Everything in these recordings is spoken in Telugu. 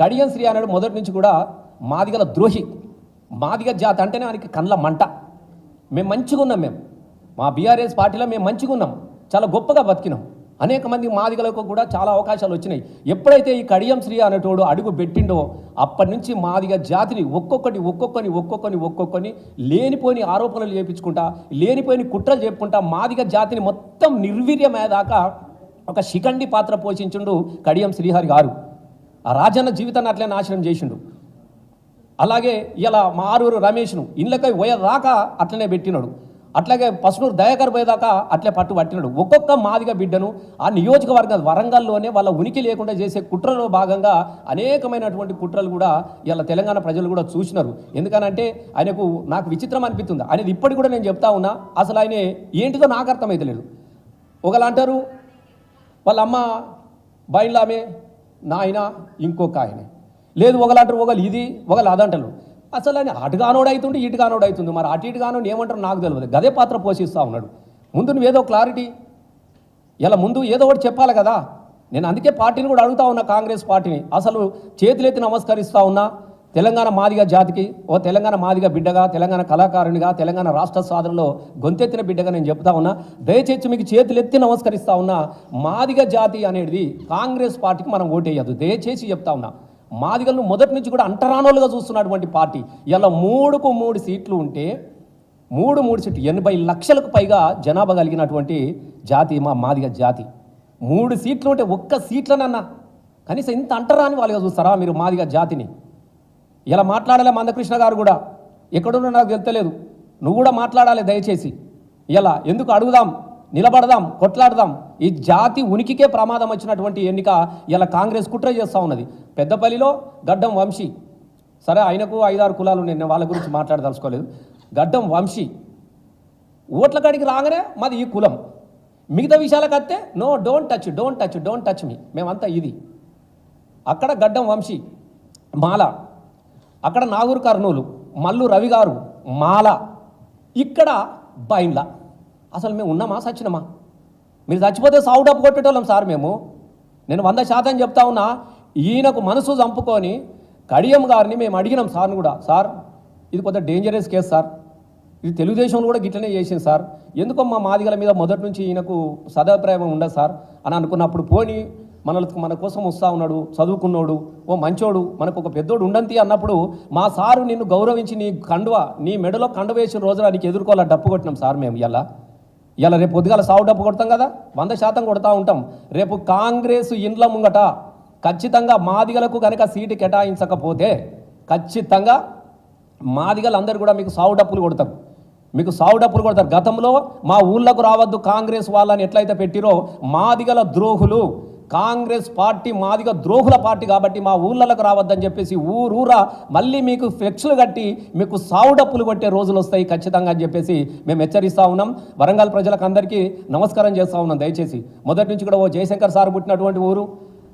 కడియం శ్రీ అన్నాడు మొదటి నుంచి కూడా మాదిగల ద్రోహి. మాదిగ జాతి అంటేనే ఆయనకి కండ్ల మంట. మేము మంచిగా ఉన్నాం మేము మా బీఆర్ఎస్ పార్టీలో మేము మంచిగా ఉన్నాం. చాలా గొప్పగా బతికినాం. అనేక మంది మాదిగలకు కూడా చాలా అవకాశాలు వచ్చినాయి. ఎప్పుడైతే ఈ కడియం శ్రీ అనేటోడు అడుగు పెట్టిండో అప్పటి నుంచి మాదిగ జాతిని ఒక్కొక్కటి ఒక్కొక్కని ఒక్కొక్కని ఒక్కొక్కని లేనిపోని ఆరోపణలు చేపించుకుంటా లేనిపోయిన కుట్రలు చెప్పుకుంటా మాదిగ జాతిని మొత్తం నిర్వీర్యమయ్యేదాకా ఒక శిఖండి పాత్ర పోషించుండు కడియం శ్రీహరి గారు. ఆ రాజన్న జీవితాన్ని అట్లే నాశనం చేసిండు. అలాగే ఇలా మా ఆరూరు రమేష్ను ఇళ్ళకై పోయేదాకా అట్లనే పెట్టినాడు. అట్లాగే పసునూరు దయాకర్ పోయేదాకా అట్లే పట్టు పట్టినాడు. ఒక్కొక్క మాదిగ బిడ్డను ఆ నియోజకవర్గ వరంగల్లోనే వాళ్ళ ఉనికి లేకుండా చేసే కుట్రలో భాగంగా అనేకమైనటువంటి కుట్రలు కూడా ఇలా తెలంగాణ ప్రజలు కూడా చూసినారు. ఎందుకనంటే ఆయనకు నాకు విచిత్రం అనిపిస్తుంది. అనేది ఇప్పటికి కూడా నేను చెప్తా ఉన్నా అసలు ఆయన ఏంటిదో నాకు అర్థమైతలేదు. ఒకళ్ళు అంటారు వాళ్ళ అమ్మ బయలామే నాయన ఇంకొక ఆయనే. లేదు ఒకలంటారు ఒకళ్ళు ఇది ఒకళ్ళు అదంటారు అసలు ఆయన అటు కానోడు అవుతుంటే ఇటు కానోడు అవుతుంది మరి అటు ఇటు కానోడు ఏమంటారు నాకు తెలియదు గదే పాత్ర పోషిస్తూ ఉన్నాడు. ముందు నువ్వేదో క్లారిటీ ఇలా ముందు ఏదో ఒకటి చెప్పాలి కదా. నేను అందుకే పార్టీని కూడా అడుగుతా ఉన్నా కాంగ్రెస్ పార్టీని. అసలు చేతులెత్తి నమస్కరిస్తూ ఉన్నా. తెలంగాణ మాదిగ జాతికి ఓ తెలంగాణ మాదిగ బిడ్డగా తెలంగాణ కళాకారునిగా తెలంగాణ రాష్ట్ర సాధనలో గొంతెత్తిన బిడ్డగా నేను చెప్తా ఉన్నా. దయచేసి మీకు చేతులెత్తి నమస్కరిస్తా ఉన్నా. మాదిగ జాతి అనేది కాంగ్రెస్ పార్టీకి మనం ఓటేయద్దు. దయచేసి చెప్తా ఉన్నా. మాదిగలను మొదటి నుంచి కూడా అంటరానోలుగా చూస్తున్నటువంటి పార్టీ. ఇలా మూడుకు మూడు సీట్లు ఉంటే మూడు మూడు సీట్లు ఎనభై లక్షలకు పైగా జనాభా కలిగినటువంటి జాతి మా మాదిగ జాతి. మూడు సీట్లు ఉంటే ఒక్క సీట్లనన్నా. కనీసం ఇంత అంటరాని వాళ్ళుగా చూస్తారా మీరు మాదిగ జాతిని? ఇలా మాట్లాడాలి మందకృష్ణ గారు కూడా. ఎక్కడున్నా నాకు తెలుతలేదు. నువ్వు కూడా మాట్లాడాలి దయచేసి. ఇలా ఎందుకు అడుగుదాం నిలబడదాం కొట్లాడదాం? ఈ జాతి ఉనికికే ప్రమాదం వచ్చినటువంటి ఎన్నిక ఇలా కాంగ్రెస్ కుట్ర చేస్తూ ఉన్నది. పెద్దపల్లిలో గడ్డం వంశీ. సరే ఆయనకు ఐదారు కులాలు నేను వాళ్ళ గురించి మాట్లాడదలుచుకోలేదు. గడ్డం వంశీ. ఓట్ల కాడికి రాగానే మాది ఈ కులం. మిగతా విషయాలకు వస్తే no don't touch don't touch don't touch me. మేమంతా ఇది. అక్కడ గడ్డం వంశీ. మాల. అక్కడ నాగూరు కర్నూలు మల్లు రవి గారు మాల ఇక్కడ బైండ్ల అసలు మేము ఉన్నామా సచ్చినమా? మీరు చచ్చిపోతే సాగు కొట్టేటోళ్ళం సార్ మేము. నేను వంద శాతం చెప్తా ఉన్నా ఈయనకు మనసు చంపుకొని కడియం గారిని మేము అడిగినాం సార్ని కూడా. సార్ ఇది కొంత డేంజరస్ కేసు సార్. ఇది తెలుగుదేశంలో కూడా గిట్లనే చేసింది సార్. ఎందుకో మా మాదిగల మీద మొదటి నుంచి ఈయనకు సదాభిప్రాయం ఉండదు సార్? అని అనుకున్నప్పుడు పోని మన మన కోసం వస్తూ ఉన్నాడు చదువుకున్నోడు ఓ మంచోడు మనకు ఒక పెద్దోడు ఉండంతి అన్నప్పుడు మా సారు నిన్ను గౌరవించి నీ కండువ నీ మెడలో కండువ వేసిన రోజున నీకు ఎదుర్కోవాలా డప్పు కొట్టినాం సార్ మేము ఇలా ఇలా రేపు పొద్దుగాల సావు డప్పు కొడతాం కదా వంద శాతం కొడతా ఉంటాం. రేపు కాంగ్రెస్ ఇండ్ల ముంగట ఖచ్చితంగా మాదిగలకు కనుక సీటు కేటాయించకపోతే ఖచ్చితంగా మాదిగలు అందరు కూడా మీకు సావు డప్పులు కొడతారు. మీకు సావు డప్పులు కొడతారు. గతంలో మా ఊళ్ళకు రావద్దు కాంగ్రెస్ వాళ్ళని ఎట్లయితే పెట్టిరో మాదిగల ద్రోహులు కాంగ్రెస్ పార్టీ మాదిగా ద్రోహుల పార్టీ కాబట్టి మా ఊళ్ళలకు రావద్దని చెప్పేసి ఊరూరా మళ్ళీ మీకు ఫ్లెక్స్లు కట్టి మీకు సావు డప్పులు కొట్టే రోజులు వస్తాయి ఖచ్చితంగా అని చెప్పేసి మేము హెచ్చరిస్తా ఉన్నాం. వరంగల్ ప్రజలకు అందరికీ నమస్కారం చేస్తా ఉన్నాం దయచేసి. మొదటి నుంచి కూడా ఓ జయశంకర్ సార్ పుట్టినటువంటి ఊరు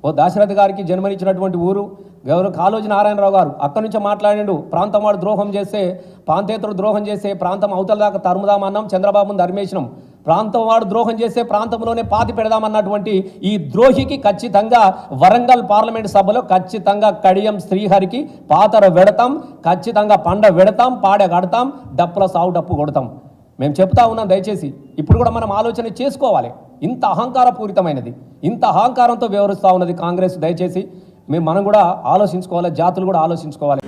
ఓ దాశరథ గారికి జన్మనిచ్చినటువంటి ఊరు గౌరవ కాలోజీ నారాయణరావు గారు అక్కడి నుంచి మాట్లాడిండు. ప్రాంతం వాడు ద్రోహం చేస్తే ప్రాంతేతరుడు ద్రోహం చేస్తే ప్రాంతం అవతల దాకా తరుముదామన్నాం చంద్రబాబును ధర్మేసినాం ప్రాంతం వాడు ద్రోహం చేస్తే ప్రాంతంలోనే పాతి పెడదామన్నటువంటి ఈ ద్రోహికి ఖచ్చితంగా వరంగల్ పార్లమెంట్ సభలో ఖచ్చితంగా కడియం శ్రీహరికి పాతర వెడతాం ఖచ్చితంగా పండ వెడతాం పాడ కడతాం డప్పుల సావు డప్పు కొడతాం. మేము చెప్తా ఉన్నాం దయచేసి ఇప్పుడు కూడా మనం ఆలోచన చేసుకోవాలి. ఇంత అహంకారపూరితమైనది ఇంత అహంకారంతో వ్యవహరిస్తూ ఉన్నది కాంగ్రెస్ దయచేసి మేము మనం కూడా ఆలోచించుకోవాలి జాతులు కూడా ఆలోచించుకోవాలి.